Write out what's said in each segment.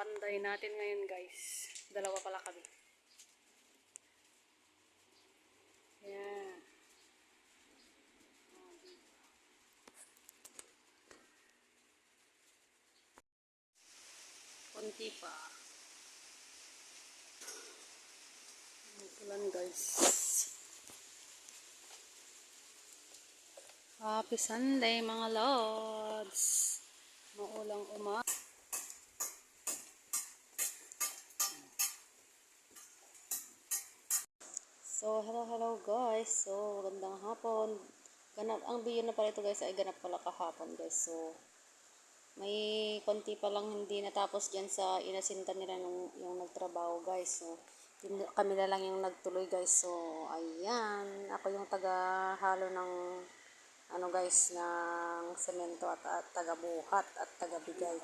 Andayin natin ngayon guys. Dalawa pala kami. Yan. Konti pa. Ulan guys. Happy Sunday mga lods. Maulang uma. So, hello, hello guys. So, magandang hapon. Ganap, ang video na pala ito guys ay ganap pala kahapon guys. So, may konti pa lang hindi natapos dyan sa inasinta nila nung yung nagtrabaho guys. So, kami na lang yung nagtuloy guys. So, ayan. Ako yung taga-halo ng ano guys, ng semento at, at taga-buhat at taga-bigay.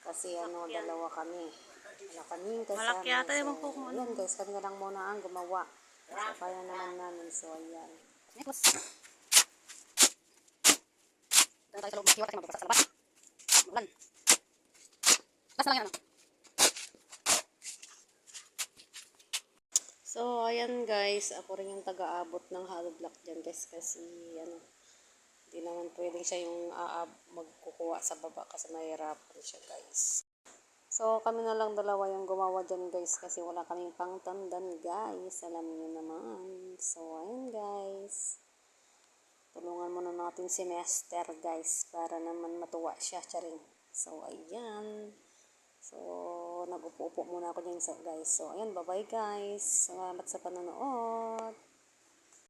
Kasi ano, dalawa kami. Wala kaming kasama. Malaki yata yung so, kung Ayan guys, kami na lang muna ang gumawa. So, kaya naman namin. So, ayan. Next. Dala tayo sa loob. Hiwa tayo magbabasa sa labas. Mulan. Last na lang yan, ano? So, ayan guys, ako rin yung taga-abot ng hollow block dyan guys kasi ano, hindi naman pwedeng siya yung aab magkukuha sa baba kasi mahirapan siya guys. So, kami na lang dalawa yung gumawa dyan guys kasi wala kaming pangtandan guys. Alam niyo naman. So, ayan guys. Tulungan muna natin si Master guys para naman matuwa siya. Charing. So, ayan. So, nag-upo-upo muna ako dyan guys. So, ayan. Bye-bye guys. Salamat sa panonood.